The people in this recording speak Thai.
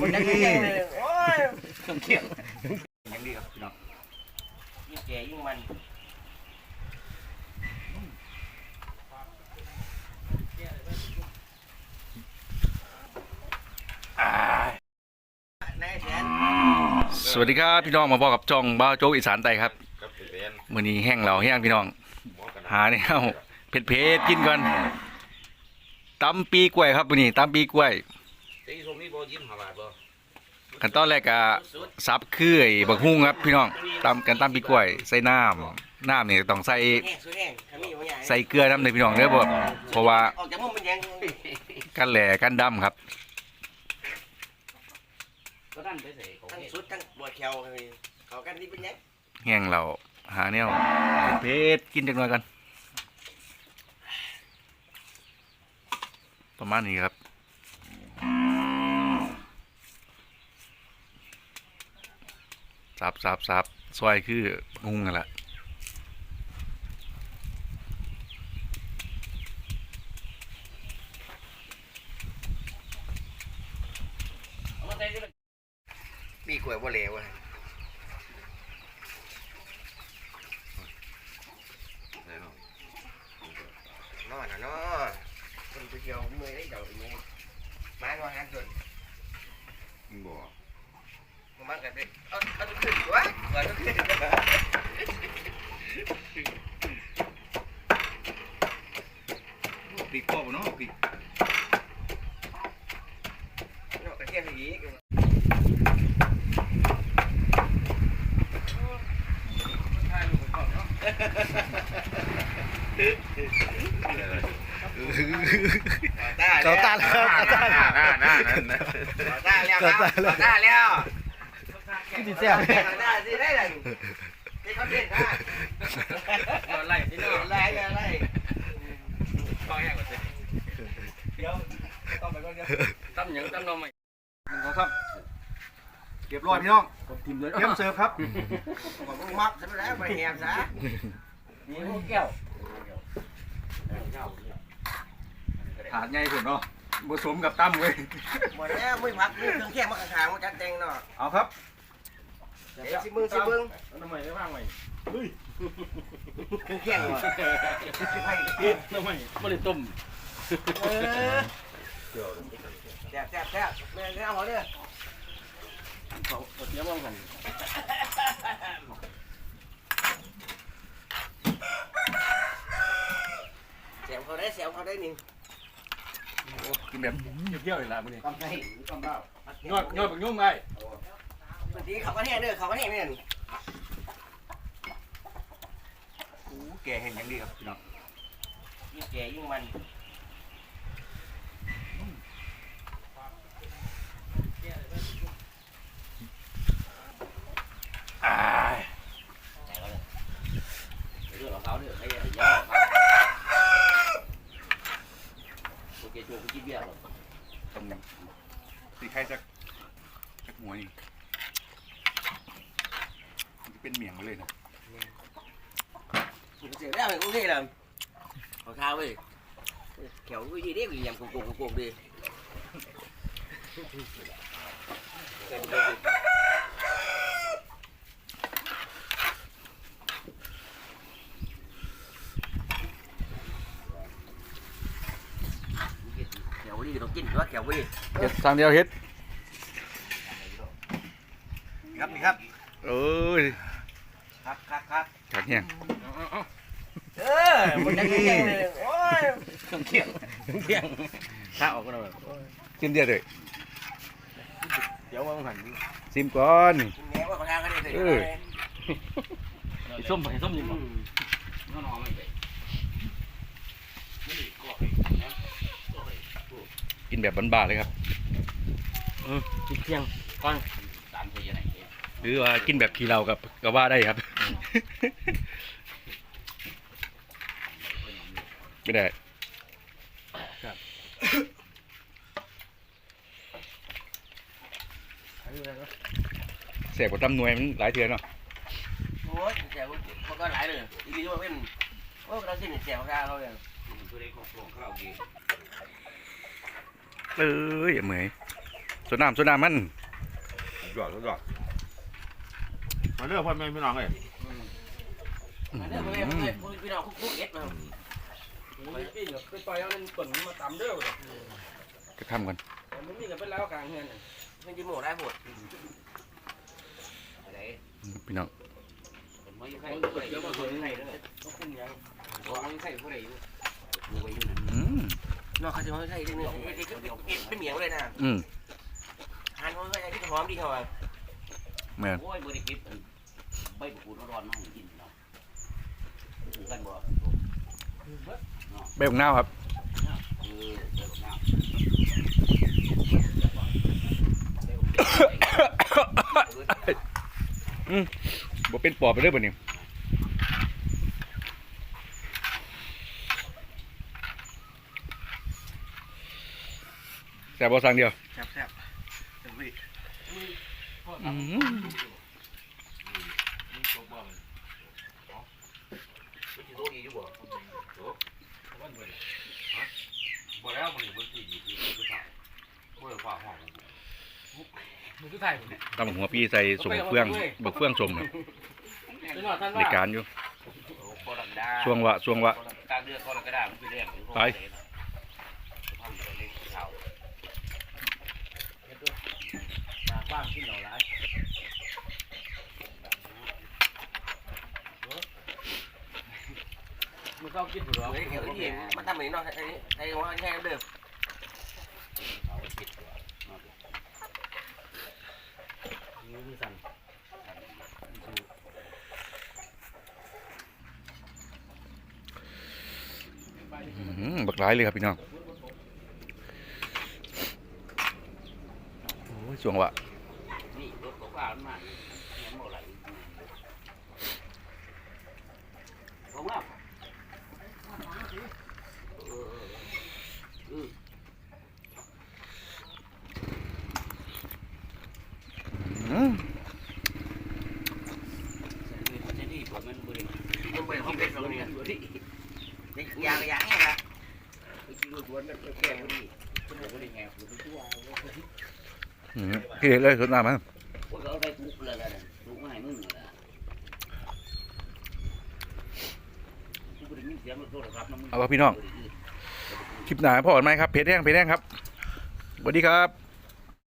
มันยังยังเลยโอ้ยเครื่องเคียงยังดีครับพี่น้องยิ่งแก่ยิ่งมันสวัสดีครับพี่น้องมาบอกกับจองบ้าโจ๊กอีสานไตครับครันนมื้อนี้แห้งเราแห้งพี่น้อง หาเนี่ยเผ็ดเผ็ดกินก่อนตำปีกล้วยครับมื้อนี้ตำปีกล้วยตีทรงนี้ บ่ยิ้มหาบาทบ่ขั้นตอนแรกก็สุดซับคือไอ้บักฮุ้งครับพี่น้องตำกันตำปีกล้วยใส่น้ำน้ำนี่ต้องใส่แห้งสุดแห้งทำนี่อยู่อย่างใส่เกลือน้ำเลยพี่น้องเด้อบ่เพราะว่าออกจากมุมมันยังกันแหล่กันดำครับทั้งสุดทั้งปวดแขวเขากันนี่เป็นยังแห้งเราหาแนวเผ็ดๆกินจักหน่อยกันประมาณนี้ครับ สับสับสับซอยคือบักฮุ้งนั่นแหละปีกล้วยบ่เหลวอะแน่นอนนอนนะนอนคนไปเที่ยวเมื่อยได้เดี๋ยวนี้มาว่าหาส่วนบ่ มันกันเลยเอาเอาตัวขึ้นวะว่าตัวขึ้นปีกคอบ่เนาะปีกเนาะกระเทียมอีกเขาตาแล้วเขาตาแล้วหน้าหน้านั่นนะตาแล้ว ครับตาแล้วที่แซ่บตาสิได้เลยนี่เขาเด่นนะไล่ที่นู่นไล่ไล่ตั้มหยังตั้มนมใหม่เขาครับเรียบร้อยพี่น้องทิมเลยเตรียมเสิร์ฟครับบอกมึงมักซะแล้วไปแหมซะนี่พวกแก้วถาดใหญ่สุดเนาะผสมกับตั้มเว้ยหมดแล้วไม่พักเครื่องแค่มาข้างๆมาจัดแต่งเนาะเอาครับ เดี๋ยวสิมึงสิมึงทำไมไม่ว่างใหม่เครื่องแค่ว่ะทำไมไม่ได้ต้มแซ่บแซ่บแซ่บแม่เอาหัวเนี่ยเขาเสียบ้างหันแซ่บเขาได้แซ่บเขาได้นี่กินแบบเที่ยวอีกแล้วมื้อนี้กำไรกำเบ้ายอดยอดบักยุ่งไง บางทีเขาก็แห้งเด้อเขาก็แห้งเนี่ยแก่แห่งยังดีครับพี่น้องยิ่งแก่ยิ่งมันอ่า เรื่องของเขาเนี่ยไอ้ยอดโอเคชวนกินเบียร์หรอต้มยำสีไข่จักจักหมวยนี่มันจะ เป็นเมียงมาเลยนะเสียได้เหมือนกุ้งที่เลยเขาท้าเว้ยแขววิธีนี้วิ่งยำกุ้งกุ้งกุ้งดิแขวดิต้องกินว่าแขวดิเฮ็ดทางเดียวเฮ็ด ครับนี่ครับ เอ้ย ครับครับ ครับขักแห้งเออมันยังยังเลยโอ้ยเครื่องเคียงเครื่องเคียงถ้าออกก็ได้กินเดียวเลยเดี๋ยวว่ามันหันซิมก่อนแม่ว่าเขาทางกันได้เออส้มไปส้มยิงบ่น้องๆไม่ไปกินแบบบ้านๆเลยครับกินเที่ยงก่อนสามสี่ยังไงหรือว่ากินแบบขี้เรากับก็ว่าได้ครับ ไม่ได้เสียบกับตำหน่วยมันหลายเทือนเนาะโอ้ยแขวมันก็หลายเลยอีลีว่าเป็นโอ้เรากินแขวข้าวเราเนี่ยตัวเล็กของของเขาดีเอ้ยเหมยสวนน้ำสวนน้ำมันยอดยอดมาเด้อพ่อแม่พี่น้องเอ้ยอันนี้พ่อแม่พ่อแม่พี่น้องคุกๆเอ็ดมา ไปปิ้งกับไปต่อยเอาเล่นป่นมาตำเด้อจะทำกันมันมีกับเป็นแล้วกลางเฮือนมันกินหมูได้หมดอะไรพี่น้องผมไม่ใช่ผู้ใดเดี๋ยวมาคนไหนด้วยต้องขึ้นยังบอกไม่ใช่ผู้ใดอยู่อืมนอกเขาจะไม่ใช่เรื่องนี้เป็นเหมียงเลยนะอืมทานมันไม่ใช่ที่หอมดีเขาอะแม่นโอ้ยบริกิตใบบุกูร้อนๆมาให้กินเนาะถูกกันบ่ ใบของนาวครับเออเดี๋ยวน้บ่เป็นปอบไปเด้อบัดนี้แซ่บบ่สั่งเดียวแซ่บแซ่บเป็นวิอืม โตดีอยู่บ่บ่แล้วมันมันสิอยู่ที่สุดท้ายบ่ได้ฟ้าห้อง มือคือไทยผมเนี่ย ตำหัวปีใส่สมเฟืองบักเฟืองสมครับเป็นหน่อยท่านในว่าการอยู่ำโคลังดาช่วงวะช่วงวะกลางเดือนโคลังกระดาษมันเป็นเรื่องไปทำเล็กเท่าปากบ้างกินเหล่าร้ายมันเข้ากินหัวเฮ้ยเดี๋ยวที่มันทำเหมือนนอกไอ้ไอ้ว่าแค่เดิม เอาไปปิดตัว มือสั่นอืมบักหลายเลยครับพี่น้องโอ้ยช่วงวะนี่รถก็ว่ามันมาเนี่ยมันบ่ไหลลงแล้วเออเออ อืม จะนี่ผมมันบริ มันเป็นห้องเป็นตรงนี้ บริ ยางยางไงล่ะพี่เด็ดเลยสดน้ำมันว่าเขาได้ปลุกเลยนะปลุกมาให้มึงเลยกูบริมีเสียงรถโทรศัพท์นะมึงเอาวะพี่น้อง คลิปหนาพ่อนไหมครับ เพจแห้งเพจแห้งครับสวัสดีครับ